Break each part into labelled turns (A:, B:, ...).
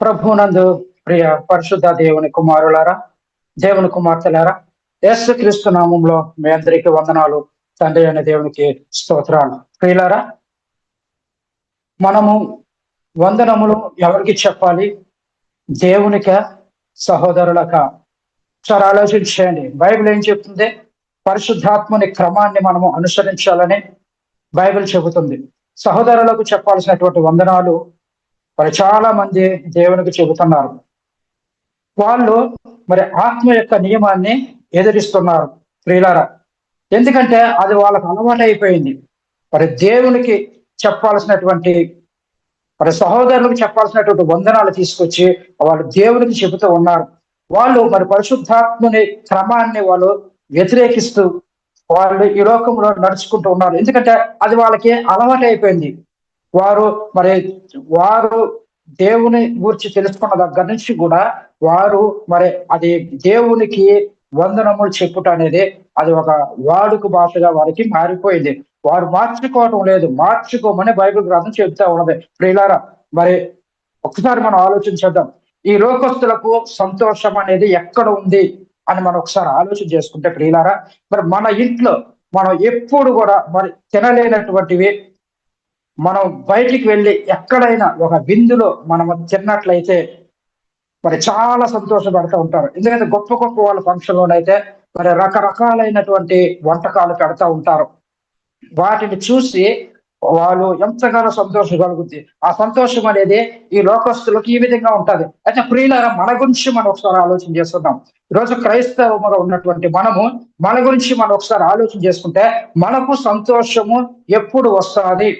A: ప్రభునందు ప్రియ పరిశుద్ధ దేవుని కుమారులారా దేవుని కుమార్తెలారా ఎస్ క్రీస్తు నామంలో మీ అందరికీ వందనాలు. తండ్రి అనే దేవునికి స్తోత్రాలు. ప్రియులారా మనము వందనములు ఎవరికి చెప్పాలి? దేవునిక సహోదరులక? ఒకసారి ఆలోచించేయండి బైబిల్ ఏం చెప్తుంది? పరిశుద్ధాత్మని క్రమాన్ని మనము అనుసరించాలని బైబిల్ చెబుతుంది. సహోదరులకు చెప్పాల్సినటువంటి వందనాలు మరి చాలా మంది దేవునికి చెబుతున్నారు. వాళ్ళు మరి ఆత్మ యొక్క నియమాన్ని ఎదిరిస్తున్నారు ప్రియులారా. ఎందుకంటే అది వాళ్ళకు అలవాటు అయిపోయింది. మరి దేవునికి చెప్పాల్సినటువంటి మరి సహోదరులకు చెప్పాల్సినటువంటి వందనాలు తీసుకొచ్చి వాళ్ళు దేవునికి చెబుతూ ఉన్నారు. వాళ్ళు మరి పరిశుద్ధాత్మని క్రమాన్ని వాళ్ళు వ్యతిరేకిస్తూ వాళ్ళు ఈ లోకంలో నడుచుకుంటూ ఉన్నారు. ఎందుకంటే అది వాళ్ళకి అలవాటు అయిపోయింది. వారు మరి వారు దేవుని గురించి తెలుసుకున్న దగ్గర నుంచి కూడా వారు మరి అది దేవునికి వందనములు చెప్పుట అనేది అది ఒక వాడుక భాషగా వారికి మారిపోయింది. వారు మార్చుకోవటం లేదు. మార్చుకోమని బైబిల్ గ్రంథం చెప్తా ఉన్నది. ప్రియులారా మరి ఒకసారి మనం ఆలోచించేద్దాం ఈ లోకస్తులకు సంతోషం అనేది ఎక్కడ ఉంది అని మనం ఒకసారి ఆలోచన చేసుకుంటే ప్రియులారా మరి మన ఇంట్లో మనం ఎప్పుడు కూడా మరి తినలేనటువంటివి మనం బయటికి వెళ్ళి ఎక్కడైనా ఒక విందులో మనం తిన్నట్లయితే మరి చాలా సంతోషపడుతూ ఉంటారు. ఎందుకంటే గొప్ప గొప్ప వాళ్ళ ఫంక్షన్లోనైతే మరి రకరకాలైనటువంటి వంటకాలు పెడతా ఉంటారు. వాటిని చూసి వాళ్ళు ఎంతగానో సంతోషం కలుగుద్ది. ఆ సంతోషం అనేది ఈ లోకస్తులకు ఈ విధంగా ఉంటుంది. అయితే ప్రియుల మన గురించి మనం ఒకసారి ఆలోచన చేస్తున్నాం. ఈరోజు క్రైస్తవముగా ఉన్నటువంటి మనము మన గురించి మనం ఒకసారి ఆలోచన చేసుకుంటే మనకు సంతోషము ఎప్పుడు వస్తుంది?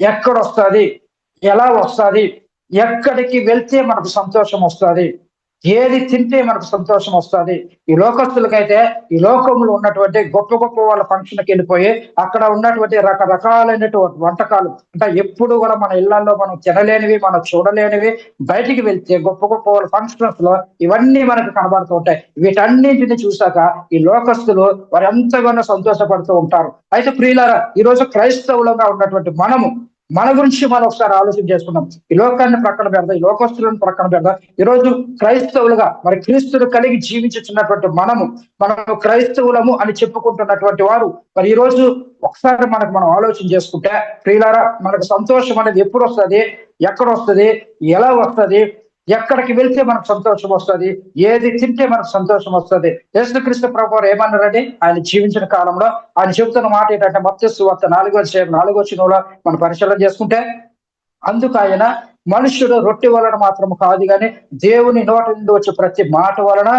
A: ఎక్కడ వస్తుంది? ఎలా వస్తుంది? ఎక్కడికి వెళ్తే మనకు సంతోషం వస్తుంది? ఏది తింటే మనకు సంతోషం వస్తుంది. ఈ లోకస్తులకైతే ఈ లోకంలో ఉన్నటువంటి గొప్ప గొప్ప వాళ్ళ ఫంక్షన్కి వెళ్ళిపోయి అక్కడ ఉన్నటువంటి రకరకాలైనటువంటి వంటకాలు అంటే ఎప్పుడు కూడా మన ఇళ్ళలో మనం తినలేనివి మనం చూడలేనివి బయటికి వెళ్తే గొప్ప గొప్ప వాళ్ళ ఫంక్షన్స్లో ఇవన్నీ మనకు కనబడుతూ ఉంటాయి. వీటన్నింటిని చూశాక ఈ లోకస్తులు వారు ఎంతగానో సంతోషపడుతూ ఉంటారు. అయితే ప్రియులారా ఈ రోజు క్రైస్తవులుగా ఉన్నటువంటి మనము మన గురించి మనం ఒకసారి ఆలోచన చేసుకున్నాం ఈ లోకాన్ని ప్రక్కన పెడదాం ఈ లోకస్తులను ప్రక్కన పెడదాం. ఈరోజు క్రైస్తవులుగా మరి క్రీస్తులు కలిగి జీవించుతున్నటువంటి మనము మనము క్రైస్తవులము అని చెప్పుకుంటున్నటువంటి వారు మరి ఈ రోజు ఒకసారి మనకు మనం ఆలోచన చేసుకుంటే ప్రియులారా మనకు సంతోషం అనేది ఎప్పుడు వస్తుంది? ఎక్కడ వస్తుంది? ఎలా వస్తుంది? ఎక్కడికి వెళ్తే మనకు సంతోషం వస్తుంది? ఏది తింటే మనకు సంతోషం వస్తుంది? యేసుక్రీస్తు ప్రభు ఏమన్నారండి? ఆయన జీవించిన కాలంలో ఆయన చెబుతున్న మాట ఏంటంటే మత్స్సు వార్త నాలుగో నాలుగో చిన్నలో మనం పరిశీలన చేసుకుంటే అందుకు ఆయన మనుషుడు రొట్టె వలన మాత్రం కాదు కానీ దేవుని నోటి నుండి వచ్చే ప్రతి మాట వలన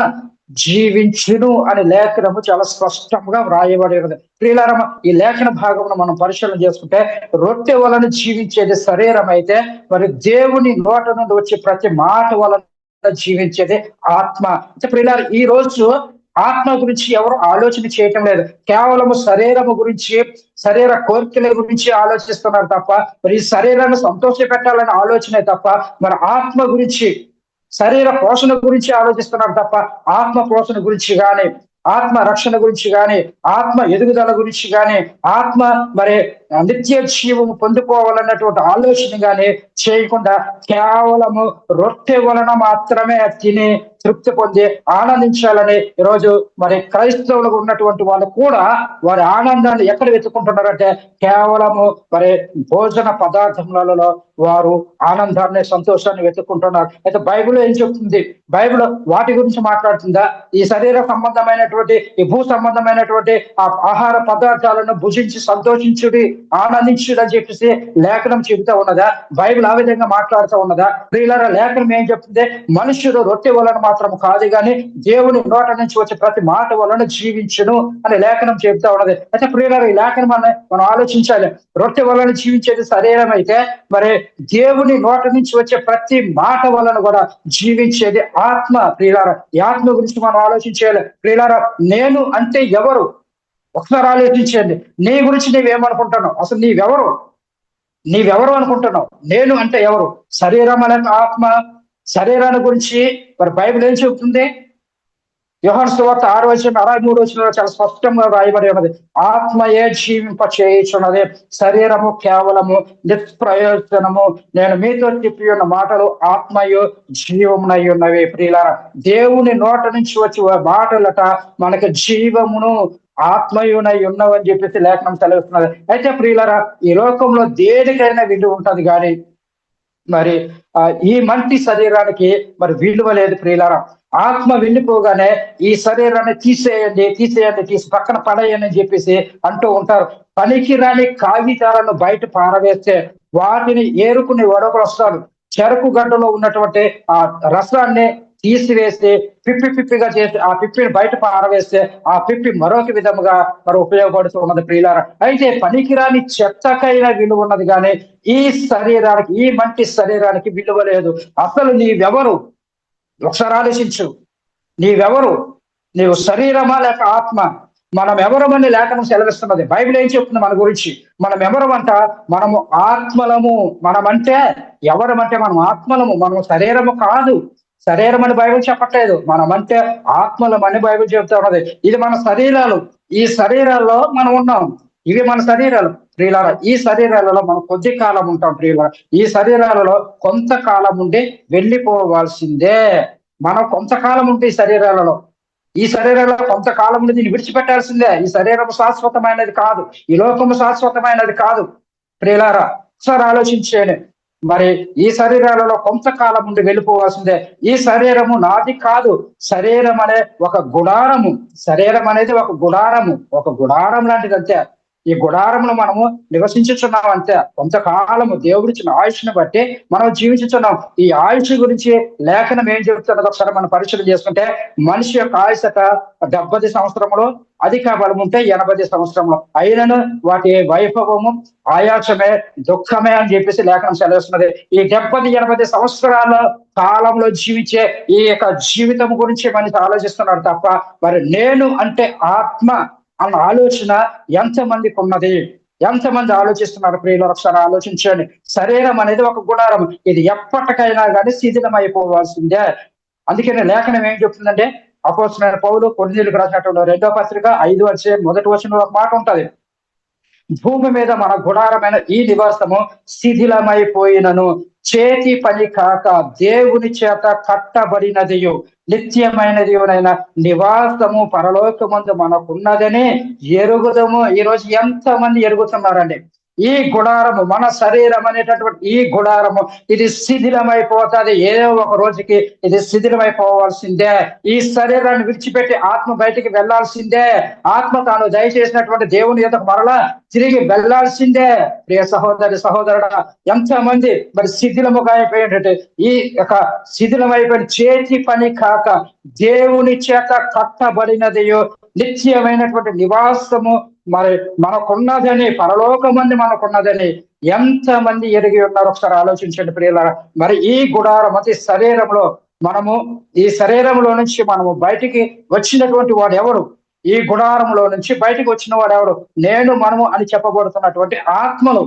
A: జీవించును అనే లేఖనము చాలా స్పష్టంగా వ్రాయబడి ఉన్నది ప్రియులారమ ఈ లేఖన భాగమును మనం పరిశీలన చేసుకుంటే రొట్టె వలన జీవించేది శరీరం అయితే మరి దేవుని నోట నుండి వచ్చే ప్రతి మాట వలన జీవించేది ఆత్మ. అంటే ప్రియులారు ఈ రోజు ఆత్మ గురించి ఎవరు ఆలోచన చేయటం లేదు. కేవలము శరీరము గురించి శరీర కోరికల గురించి ఆలోచిస్తున్నారు తప్ప మరి ఈ శరీరాన్ని సంతోష పెట్టాలనే ఆలోచనే తప్ప మరి ఆత్మ గురించి శరీర పోషణ గురించి ఆలోచిస్తున్నారు తప్ప ఆత్మ పోషణ గురించి కానీ ఆత్మ రక్షణ గురించి కానీ ఆత్మ ఎదుగుదల గురించి కానీ ఆత్మ మరి నిత్య జీవము పొందుకోవాలన్నటువంటి ఆలోచన కానీ చేయకుండా కేవలము రొట్టె వలన మాత్రమే తిని తృప్తి పొంది ఆనందించాలని ఈరోజు మరి క్రైస్తవులకు ఉన్నటువంటి వాళ్ళు కూడా వారి ఆనందాన్ని ఎక్కడ వెతుకుంటున్నారంటే కేవలము మరి భోజన పదార్థములలో వారు ఆనందాన్ని సంతోషాన్ని వెతుక్కుంటున్నారు. అయితే బైబిల్ ఏం చెప్తుంది? బైబిల్ వాటి గురించి మాట్లాడుతుందా? ఈ శరీర సంబంధమైనటువంటి ఈ భూ సంబంధమైనటువంటి ఆ ఆహార పదార్థాలను భుజించి సంతోషించుడి. ఆనందించుడు అని చెప్పేసి లేఖనం చెబుతా ఉన్నదా? బైబిల్ ఆ విధంగా మాట్లాడుతూ ఉన్నదా? ప్రియుల లేఖనం ఏం చెప్తుంది మనుషులు రొట్టె వలన మాత్రం కాదు కానీ దేవుని నోట నుంచి వచ్చే ప్రతి మాట వలన జీవించను అనే లేఖనం చెబుతా ఉన్నది. అయితే ప్రియుల ఈ లేఖనం మనం మనం ఆలోచించాలి. రొట్టె వలన జీవించేది శరీరమైతే అయితే మరి దేవుని నోట నుంచి వచ్చే ప్రతి మాట వలన కూడా జీవించేది ఆత్మ ప్రియులార. ఈ ఆత్మ గురించి మనం ఆలోచించాలి ప్రియులార నేను అంటే ఎవరు? ఒకసారి ఆలోచించండి. నీ గురించి నీవేమనుకుంటున్నావు? అసలు నీవెవరు? నీవెవరు అనుకుంటున్నావు? నేను అంటే ఎవరు? శరీరం అనే ఆత్మ శరీరాన్ని గురించి మరి బైబిల్ ఏం చెబుతుంది? యోహన్ సువార్త ఆరు వచ్చిన అరవై మూడు వచ్చిన చాలా స్పష్టంగా రాయబడి ఉన్నది. ఆత్మయే జీవింప చేయుచున్నది శరీరము కేవలము నిష్ప్రయోజనము. నేను మీతో చెప్పి ఉన్న మాటలు ఆత్మయు జీవమునై ఉన్నవి. ప్రియులారా దేవుని నోట నుంచి వచ్చి మాటలట మనకి జీవమును ఆత్మయునై ఉన్నవని చెప్పేసి లేఖనం సెలవుస్తున్నది అయితే ప్రియులరా ఈ లోకంలో దేనికైనా విలువ ఉంటుంది కానీ మరి ఈ మంటి శరీరానికి మరి విలువ లేదు ప్రియులరా. ఆత్మ వెళ్ళిపోగానే ఈ శరీరాన్ని తీసేయండి తీసేయండి తీసి పక్కన పడేయండి అని చెప్పేసి అంటూ ఉంటారు. పనికిరాని కాగితాలను బయట పారవేస్తే వాటిని ఏరుకుని వడకు వస్తాడు చెరకు గడ్డలో ఉన్నటువంటి ఆ రసాన్ని తీసివేసి పిప్పి పిప్పిగా చేసి ఆ పిప్పిని బయట పారవేస్తే ఆ పిప్పి మరొక విధముగా మరి ఉపయోగపడుతూ ఉన్నది ప్రియులార. అయితే పనికిరాని చెత్తకైన విలువ ఉన్నది కానీ ఈ శరీరానికి ఈ మంటి శరీరానికి విలువ లేదు. అసలు నీవెవరు? ఒకసారి ఆలోచించు. నీవెవరు? నీవు శరీరమా లేక ఆత్మ? మనం ఎవరమని లేఖనం సెలవిస్తున్నది. బైబిల్ ఏం చెప్తుంది మన గురించి? మనం ఎవరమంట మనము ఆత్మలము. మనమంటే ఎవరమంటే మనం ఆత్మలము. మనము శరీరము కాదు. శరీరం అని బైబిల్ చెప్పట్లేదు. మనమంటే ఆత్మలం అని బైబిల్ చెప్తా ఉన్నది. ఇది మన శరీరాలు. ఈ శరీరాల్లో మనం ఉన్నాం. ఇవి మన శరీరాలు. ప్రియులార ఈ శరీరాలలో మనం కొద్ది కాలం ఉంటాం ప్రియులార. ఈ శరీరాలలో కొంతకాలం ఉండి వెళ్ళిపోవాల్సిందే. మనం కొంతకాలం ఉంటే ఈ శరీరాలలో. ఈ శరీరంలో కొంతకాలం నుండి దీన్ని విడిచిపెట్టాల్సిందే. ఈ శరీరం శాశ్వతమైనది కాదు. ఈ లోకము శాశ్వతమైనది కాదు. ప్రియులారా సార్ ఆలోచించేయండి. మరి ఈ శరీరాలలో కొంతకాలం నుండి వెళ్ళిపోవాల్సిందే. ఈ శరీరము నాది కాదు. శరీరం అనే ఒక గుడారము. శరీరం అనేది ఒక గుడారము. ఒక గుడారం లాంటిది అంతే ఈ గుడారంలో మనము నివసించుచున్నాం అంతే. కొంతకాలము దేవుడిచ్చిన ఆయుష్ని బట్టి మనం జీవించుచున్నాం. ఈ ఆయుష్ గురించి లేఖనం ఏం చెబుతున్నదో ఒకసారి మనం పరిశీలన చేసుకుంటే మనిషి యొక్క ఆయుషత డెబ్బది సంవత్సరంలో అధిక బలం ఉంటే ఎనభై సంవత్సరంలో అయినను వాటి వైభవము ఆయాసమే దుఃఖమే అని చెప్పేసి లేఖనం సెలవుస్తున్నది. ఈ డెబ్బది ఎనభై సంవత్సరాల కాలంలో జీవించే ఈ యొక్క జీవితం గురించి మనిషి ఆలోచిస్తున్నాడు తప్ప మరి నేను అంటే ఆత్మ అన్న ఆలోచన ఎంతమందికి ఉన్నది ఎంతమంది ఆలోచిస్తున్నారు ప్రియులు ఒకసారి ఆలోచించండి. శరీరం అనేది ఒక గుణారం ఇది ఎప్పటికైనా కానీ శిథిలం అయిపోవాల్సిందే అందుకనే లేఖనం ఏం చెప్తుందంటే అపోసిన పౌలు కొన్నిలకు రాసినటువంటి రెండో పత్రిక ఐదు వచ్చే మొదటి వచ్చిన ఒక మాట ఉంటది. భూమి మీద మన గుడారమైన ఈ నివాసము శిథిలమైపోయినను. చేతి పని కాక దేవుని చేత కట్టబడినదియు నిత్యమైనది నివాసము పరలోకమందు మనకున్నదని ఎరుగుదము. ఈరోజు ఎంత మంది ఎరుగుతున్నారండి? ఈ గుడారము మన శరీరం అనేటటువంటి ఈ గుడారము ఇది శిథిలమైపోతుంది. ఏదో ఒక రోజుకి ఇది శిథిలమైపోవాల్సిందే. ఈ శరీరాన్ని విడిచిపెట్టి ఆత్మ బయటికి వెళ్ళాల్సిందే. ఆత్మ తాను దయచేసినటువంటి దేవుని యొక్క మరలా తిరిగి వెళ్ళాల్సిందే. ప్రియ సహోదరి సహోదరుడా ఎంతమంది మరి శిథిలముగా అయిపోయినట్టు ఈ యొక్క శిథిలమైపోయిన చేతి పని కాక దేవుని చేత కట్టబడినదియో నిత్యమైనటువంటి నివాసము మరి మనకున్నదని పరలోకమంది మనకున్నదని ఎంత మంది ఎరిగి ఉన్నారు ఒకసారి ఆలోచించండి ప్రియులారా. మరి ఈ గుడారం అతి శరీరంలో మనము ఈ శరీరంలో నుంచి మనము బయటికి వచ్చినటువంటి వాడు ఎవరు ఈ గుడారంలో నుంచి బయటికి వచ్చిన వాడు ఎవరు నేను మనము అని చెప్పబడుతున్నటువంటి ఆత్మలు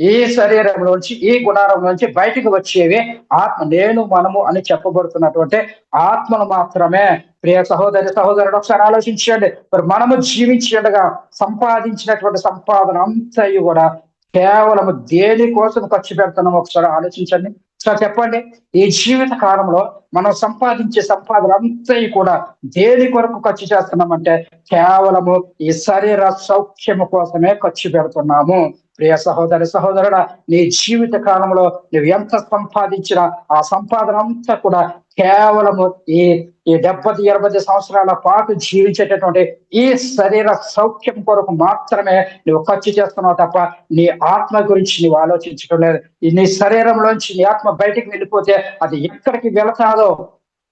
A: ఈ శరీరంలోంచి ఈ గుణారం నుంచి బయటికి వచ్చేవి ఆత్మ. నేను మనము అని చెప్పబడుతున్నటువంటి ఆత్మను మాత్రమే. ప్రియ సహోదరి సహోదరుడు ఒకసారి ఆలోచించండి. మరి మనము జీవించగా సంపాదించినటువంటి సంపాదన అంతయు కూడా కేవలము దేనికోసం ఖర్చు పెడుతున్నాం ఒకసారి ఆలోచించండి. సార్ చెప్పండి. ఈ జీవిత కాలంలో మనం సంపాదించే సంపాదన అంతా కూడా దేని కొరకు ఖర్చు చేస్తున్నామంటే కేవలము ఈ శరీర సౌఖ్యము కోసమే ఖర్చు పెడుతున్నాము. ప్రియ సహోదరి సహోదరుడ నీ జీవిత కాలంలో నువ్వు ఎంత సంపాదించినా ఆ సంపాదన అంతా కూడా కేవలము ఈ ఈ డెబ్బది ఎనభై సంవత్సరాల పాటు జీవించేటటువంటి ఈ శరీర సౌఖ్యం కొరకు మాత్రమే నువ్వు ఖర్చు చేస్తున్నావు తప్ప నీ ఆత్మ గురించి నువ్వు ఆలోచించడం లేదు. నీ శరీరంలోంచి నీ ఆత్మ బయటికి వెళ్ళిపోతే అది ఎక్కడికి వెళతాదో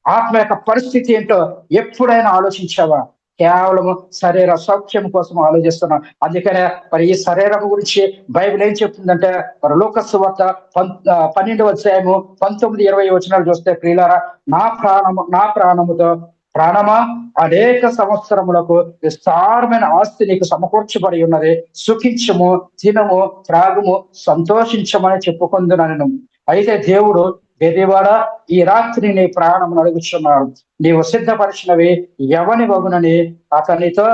A: ఆత్మ యొక్క పరిస్థితి ఏంటో ఎప్పుడైనా ఆలోచించావా? కేవలము శరీర సౌఖ్యం కోసం ఆలోచిస్తున్నాం. అందుకనే మరి ఈ శరీరం గురించి బైబిల్ ఏం చెప్తుందంటే మరి లోకస్సు వద్ద పన్నెండు అధ్యాయము పంతొమ్మిది ఇరవై వచనాలు చూస్తే ప్రియులారా నా ప్రాణము నా ప్రాణముతో ప్రాణమా? అనేక సంవత్సరములకు విస్తారమైన ఆస్తి నీకు సమకూర్చబడి ఉన్నది. సుఖించము తినము త్రాగుము సంతోషించమని చెప్పుకుందునను అయితే దేవుడు గదివాడ ఈ రాత్రి నీ ప్రాణం అడుగుచున్నారు నీవు సిద్ధపరిచినవి ఎవని వగునని అతనితో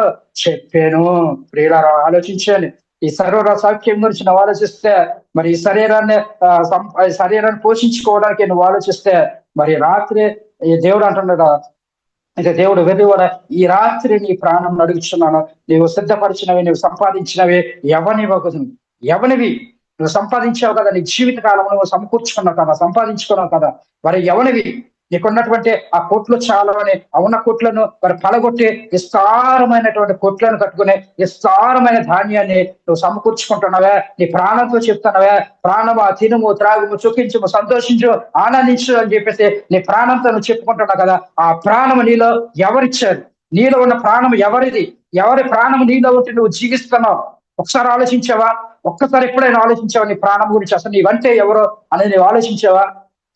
A: చెప్పాను. ప్రియులారా ఆలోచించాను ఈ శరీర సౌఖ్యం గురించి నువ్వు ఆలోచిస్తే మరి ఈ శరీరాన్ని శరీరాన్ని పోషించుకోవడానికి నువ్వు ఆలోచిస్తే మరి రాత్రి ఈ దేవుడు అంటున్నాడు ఇక దేవుడు వెలువడ ఈ రాత్రి నీ ప్రాణం అడుగుచున్నాను. నీవు సిద్ధపరిచినవి నీవు సంపాదించినవి ఎవని వగును ఎవనివి? నువ్వు సంపాదించావు కదా నీ జీవిత కాలం నువ్వు సమకూర్చుకున్నావు కదా సంపాదించుకున్నావు కదా. మరి ఎవనివి? నీకున్నటువంటి ఆ కోట్లు చాలా అని ఉన్న కోట్లను మరి పలగొట్టి విస్తారమైనటువంటి కోట్లను కట్టుకునే విస్తారమైన ధాన్యాన్ని నువ్వు సమకూర్చుకుంటున్నావే. నీ ప్రాణంతో చెప్తున్నావే. ప్రాణము తినుము త్రాగుము చుకించుము సంతోషించు ఆనందించు అని చెప్పేసి నీ ప్రాణంతో నువ్వు చెప్పుకుంటున్నావు కదా. ఆ ప్రాణము నీలో ఎవరిచ్చారు? నీలో ఉన్న ప్రాణం ఎవరిది? ఎవరి ప్రాణం నీలో ఉంటే నువ్వు జీవిస్తున్నావు? ఒకసారి ఆలోచించావా? ఒక్కసారి ఎప్పుడైనా ఆలోచించావా? నీ ప్రాణం గురించి అసలు నీవంటే ఎవరో అనేది నువ్వు ఆలోచించావా?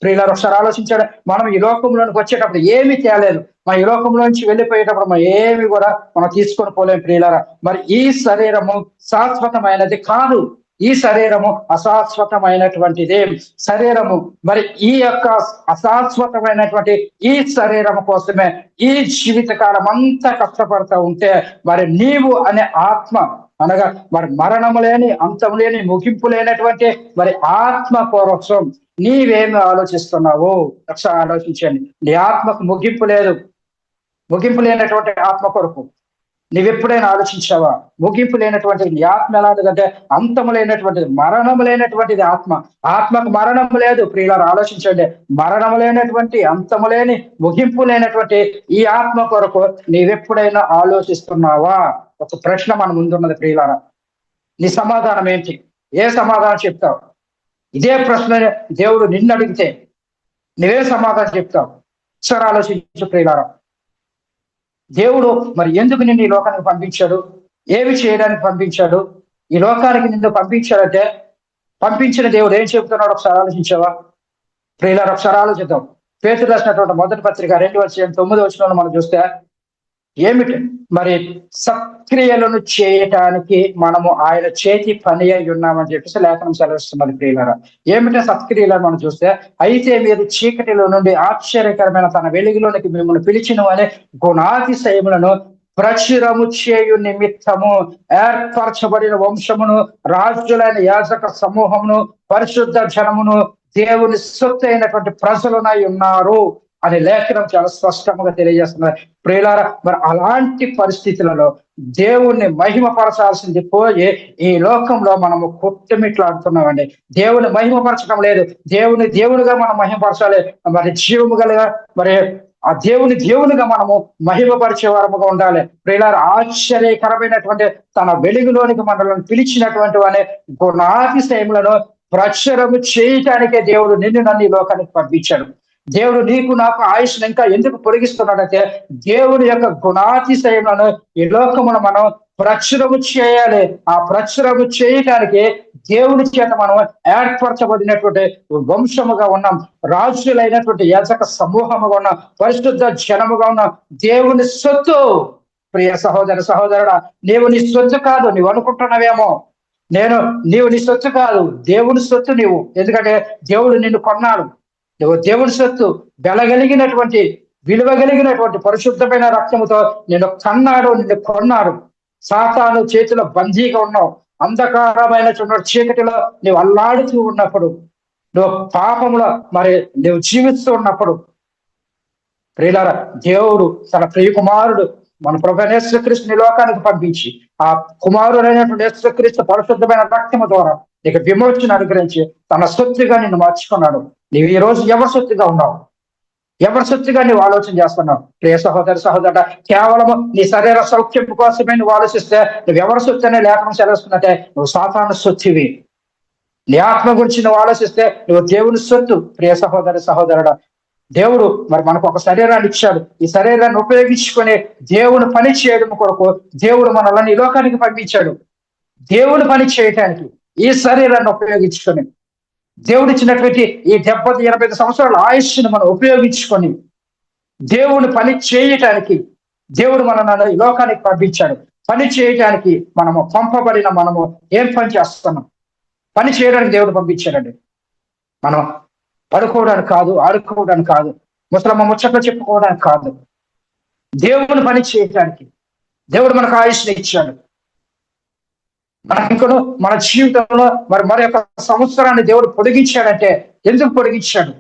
A: ప్రియులారు ఒకసారి ఆలోచించాడు. మనం ఈ లోకంలోనికి వచ్చేటప్పుడు ఏమీ తేలేదు. మన ఈ లోకంలోంచి వెళ్ళిపోయేటప్పుడు మనం ఏమి కూడా మనం తీసుకొని పోలేం ప్రియులారా. మరి ఈ శరీరము శాశ్వతమైనది కాదు. ఈ శరీరము అశాశ్వతమైనటువంటిదే. శరీరము మరి ఈ యొక్క అశాశ్వతమైనటువంటి ఈ శరీరము కోసమే ఈ జీవితకాలం అంతా కష్టపడుతూ ఉంటే మరి నీవు అనే ఆత్మ అనగా మరి మరణము లేని అంతం లేని ముగింపు లేనటువంటి మరి ఆత్మ కోసం నీవేమి ఆలోచిస్తున్నావు? ఒకసారి ఆలోచించండి. నీ ఆత్మకు ముగింపు లేదు. ముగింపు లేనటువంటి ఆత్మ కొరకు నువ్వెప్పుడైనా ఆలోచించావా? ముగింపు లేనటువంటి ఆత్మ ఎలాంటిదంటే అంతము లేనటువంటిది మరణము లేనటువంటిది ఆత్మ. ఆత్మకు మరణం లేదు. ప్రియులారు ఆలోచించండి. మరణము లేనటువంటి అంతము లేని ముగింపు లేనటువంటి ఈ ఆత్మ కొరకు నీవెప్పుడైనా ఆలోచిస్తున్నావా? ఒక ప్రశ్న మన ముందున్నది ప్రియులార. నీ సమాధానం ఏంటి? ఏ సమాధానం చెప్తావు? ఇదే ప్రశ్న దేవుడు నిన్ను అడిగితే నువ్వే సమాధానం చెప్తావు. ఒకసారి ఆలోచించు ప్రియులారా. దేవుడు మరి ఎందుకు నిన్ను ఈ లోకానికి పంపించాడు? ఏమి చేయడానికి పంపించాడు? ఈ లోకానికి నిన్ను పంపించాడంటే పంపించిన దేవుడు ఏం చెబుతున్నాడు ఒకసారి ఆలోచించావా? ప్రియులారు ఒకసారి ఆలోచిద్దాం. పేరు రాసినటువంటి మొదటి పత్రిక రెండు వచ్చిన తొమ్మిది వచ్చిన మనం చూస్తే ఏమిటి? మరి సక్రియలను చేయటానికి మనము ఆయన చేతి పని అయి ఉన్నామని చెప్పేసి లేఖనం సెలవిస్తున్నది ప్రియులరా. ఏమిటో సత్క్రియలను మనం చూస్తే అయితే మీరు చీకటిలో నుండి ఆశ్చర్యకరమైన తన వెలుగులోనికి మిమ్మల్ని పిలిచిన అనే గుణాతిశయములను ప్రచురము చేయు నిమిత్తము ఏర్పరచబడిన వంశమును రాజులైన యాజక సమూహమును పరిశుద్ధ జనమును దేవుని సొత్తు అయినటువంటి ప్రజలునై ఉన్నారు. అనే లేఖనం చాలా స్పష్టంగా తెలియజేస్తున్నారు. ప్రియులార మరి అలాంటి పరిస్థితులలో దేవుణ్ణి మహిమపరచాల్సింది పోయి ఈ లోకంలో మనము కొట్టుమిట్లాడుతున్నామండి. దేవుని మహిమపరచడం లేదు. దేవుని దేవునిగా మనం మహిమపరచాలి. మరి జీవము గల మరి ఆ దేవుని దేవునిగా మనము మహిమపరిచే వారముగా ఉండాలి. ప్రియులారు ఆశ్చర్యకరమైనటువంటి తన వెలుగులోనికి మనల్ని పిలిచినటువంటి వాని గుణాతిశయములను ప్రచురము చేయటానికే దేవుడు నిన్ను నన్ను ఈ లోకానికి పంపించాడు. దేవుడు నీకు నాకు ఆయుష్ను ఇంకా ఎందుకు పొడిగిస్తున్నాడంటే దేవుని యొక్క గుణాతిశయములను ఈ లోకమును మనం ప్రచురము చేయాలి. ఆ ప్రచురము చేయటానికి దేవుని చేత మనం ఏర్పరచబడినటువంటి వంశముగా ఉన్నాం. రాజులైనటువంటి యాజక సమూహముగా ఉన్నాం. పరిశుద్ధ జనముగా ఉన్నాం. దేవుని సొత్తు ప్రియ సహోదర సహోదరుడా నీవు నీ సొత్తు కాదు నీవు అనుకుంటున్నావేమో. నేను నీవు నీ సొత్తు కాదు దేవుని సొత్తు నీవు. ఎందుకంటే దేవుడు నిన్ను కొన్నాడు. దేవుని సొత్తు వెలగలిగినటువంటి విలువ కలిగినటువంటి పరిశుద్ధమైన రక్తముతో నేను కన్నాడు నిన్ను కొన్నాడు. సాతాను చేతిలో బందీగా ఉన్నావు. అంధకారమైన చీకటిలో నువ్వు అల్లాడుతూ ఉన్నప్పుడు నువ్వు పాపములో మరి నువ్వు జీవిస్తూ ఉన్నప్పుడు ప్రియులార దేవుడు తన ప్రియ కుమారుడు మన ప్రభు లోకానికి పంపించి ఆ కుమారుడైనటువంటి నేశ్వక్రీస్తు పరిశుద్ధమైన రక్తము ద్వారా నీకు విమోచన అనుగ్రహించి తన సొత్తుగా నిన్ను మార్చుకున్నాడు. నీవు ఈ రోజు ఎవరి సొత్తుగా ఉన్నావు? ఎవరి సొత్తుగా నువ్వు ఆలోచన చేస్తున్నావు? ప్రియ సహోదరి సహోదర కేవలం నీ శరీర సౌఖ్యం కోసమే నువ్వు ఆలోచిస్తే నువ్వు ఎవరి సొత్తు అనే లేఖనం సెలవుస్తున్నట్టే నువ్వు సాధారణ సొత్తువి. నీ ఆత్మ గురించి నువ్వు ఆలోచిస్తే నువ్వు దేవుని సొత్తు ప్రియ సహోదరి సహోదరుడు. దేవుడు మరి మనకు ఒక శరీరాన్ని ఇచ్చాడు. ఈ శరీరాన్ని ఉపయోగించుకొని దేవుని పని చేయడం కొరకు దేవుడు మనల్ని ఈ లోకానికి పంపించాడు. దేవుని పని చేయటానికి ఈ శరీరాన్ని ఉపయోగించుకొని దేవుడు ఇచ్చినటువంటి ఈ డెబ్బై ఎనభై ఐదు సంవత్సరాల ఆయుష్ను మనం ఉపయోగించుకొని దేవుని పని చేయటానికి దేవుడు మనల్ని ఈ లోకానికి పంపించాడు. పని చేయటానికి మనము పంపబడిన మనము ఏం పని చేస్తున్నాం? పని చేయడానికి దేవుడు పంపించాడండి. మనం పడుకోవడానికి కాదు ఆడుకోవడానికి కాదు ముసలమ్మ ముచ్చట్లు చెప్పుకోవడానికి కాదు. దేవుని పని చేయడానికి దేవుడు మనకు ఆయుష్ని ఇచ్చాడు. మనకును మన జీవితంలో మరి మరి యొక్క సంవత్సరాన్ని దేవుడు పొడిగించాడంటే ఎందుకు పొడిగించాడు?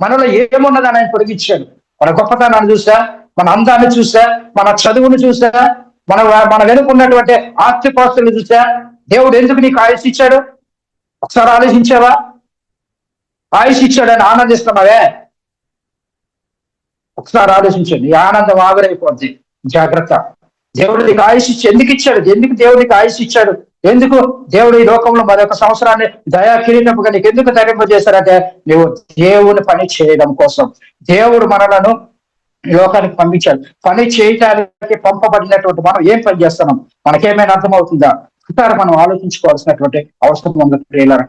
A: మనలో ఏమున్నదని ఆయన పొడిగించాడు. మన గొప్పతనాన్ని చూసా మన అందాన్ని చూసా మన చదువును చూసా మన మన వెనుకున్నటువంటి ఆస్తిపాస్తులు చూసా. దేవుడు ఎందుకు నీకు ఆయుష్ ఇచ్చాడు? ఒకసారి ఆలోచించావా? ఆయుష్ ఇచ్చాడని ఆనందిస్తున్నావే? ఒకసారి ఆలోచించండి ఈ ఆనందం ఆవిరైపోద్ది. జాగ్రత్త. దేవుడు నీకు ఆయుష్ ఇచ్చి ఎందుకు ఇచ్చాడు? ఎందుకు దేవుడు నీకు ఆయుష్ ఇచ్చాడు? ఎందుకు? దేవుడు ఈ లోకంలో మరొక సంవత్సరాన్ని దయా కిరీటముగా నీకు ఎందుకు ధరింపజేశారంటే నువ్వు దేవుని పని చేయడం కోసం. దేవుడు మనలను లోకానికి పంపించాడు. పని చేయటానికి పంపబడినటువంటి మనం ఏం పని చేస్తున్నాం? మనకేమైనా అర్థమవుతుందా? ఒకసారి మనం ఆలోచించుకోవాల్సినటువంటి అవసరం ఉంది ప్రియులారా.